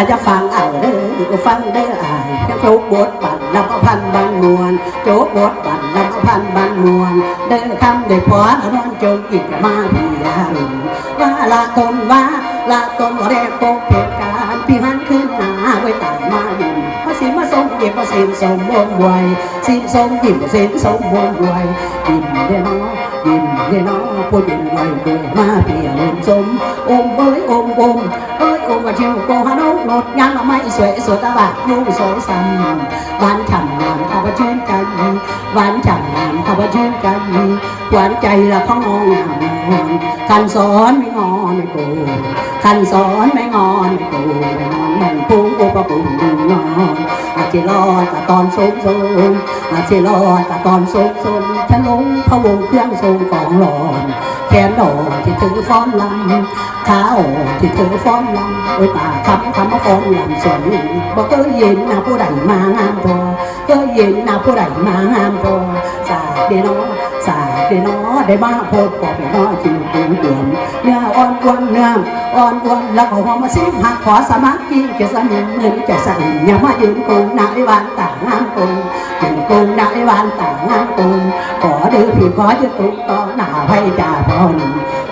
าจะฟังเอาเด้อฟังเด้ออายจะโจกบทบันนำพันบันมวลโจบทบันนำพันบันมวลเด้อคำได้พรนอนจงกินมาพี่ยาลุนว่าละตนว่าละตนว่าแรกโกเหตุการพี่หันขึ้นหนาไว้ตายมาอยู่เขาสิมาส่งเก็บมาสินสมบวมไวสินสมยิ้มสินสมบวมไวยิ้มเด้อน้อยิ้มเด้อน้อผู้ยิ้มไวเด้อมาพี่ลุนสมอมเอ้ยอมอมเอ้ย อมว่าเชียวโกฮานกนดงานละไม่สวยสวยตาบะยูสวยซ้ำหวานฉ่ำงามข้าพชื่นใจหวานฉ่ำงามข้าพชื่นใจหวานใจละของน้องงามนอนคันสอนไม่งอนไม่โกคันสอนไม่งอนไม่โกไม่งอนไม่พุ่งอุปปุ่มดึงนอน อาจจะรอแต่ตอนสูงสูงอาจจะรอแต่ตอนสูงสูงฉันลงพะวงเครื่องทรงของหลอนแขนดอกที่ถือฟ้อนลำขาอ่อนที่ถือฟ้อนลำโอ้ยตาคำคำมาฟ้อนลำสวยบอกก็เย็นนะผู้ใดมางามพอก็เย็นนะผู้ใดมางามพอสาดเดนอ สาดเดนอได้มาพบปอบเดนอจิวกุนกวนเนื้ออ่อนกวนเนื้ออ่อนกวนแล้วก็หัวมาซิหักขอสมัครกินเกสนิมเงินใจสั่นอย่ามายืนกูนายวันต่างงามกูยืนกูนายวันต่างงามกูขอดื้อพี่ขอจะตุกต่อหน้าไพ่จ่าพร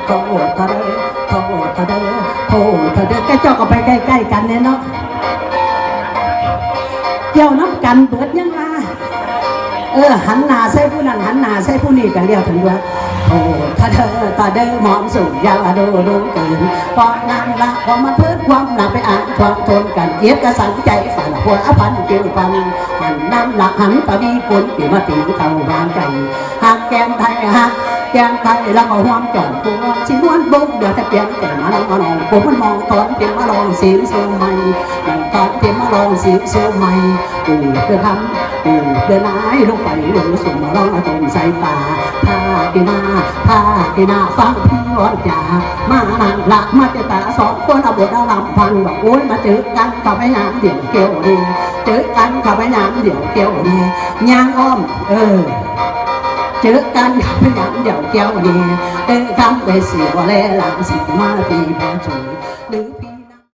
โทษเธอเด้อโทษเธอเด้อโทษเธอด้อใกล้เจ้าก็ไปใกล้ๆกันเนี่ยเนาะเกี่ยวน้ำกันเบิดยังมา เออหันหน้าใส่ผู้นั้นหันหน้าใส่ผู้นี้กันเรียกถึงว่าโอ้ถ้าเธอตาเดิมหมอมสูงยาวดูดูเกินพอนั่งละพอมาเพิ่มความหนักไปอ่านความทนกันเย็บกระสันใจฝันหัวอพันเกี่ยวพันหันน้ำหลักหันตะวีปุ่นปีมาตีเท่าบางใจหักแก้มไทยหัก แกงไทยแล้วก็หวามจ่องพวงชิ้นวนบุกเดือดแต่เปลี่ยนแต่มาลองมาลองผมมันมองตอนเตรียมมาลองสีสูใหม่มองตอนเตรียมมาลองสีสูใหม่ปูเดือดทำปูเดือดนายลงไปลงสุ่มมาลองต้มใส่ตาผ้ากีนาผ้ากีนาฟังพี่ร้อนจ่ามานังละมาเจอตาสองคนเอาบทเอาลำพันบอกโอ้ยมาเจอกันกับพยามเดี๋ยวเกี่ยวดีเจอกันกับพยามเดี๋ยวเกี่ยวดียางอ้อมเออ เจอกันพยายามเดี่ยวเกี่ยวดีเออคำไปเสียว่าแลหลังสิมาปีพอจุยหรือพี่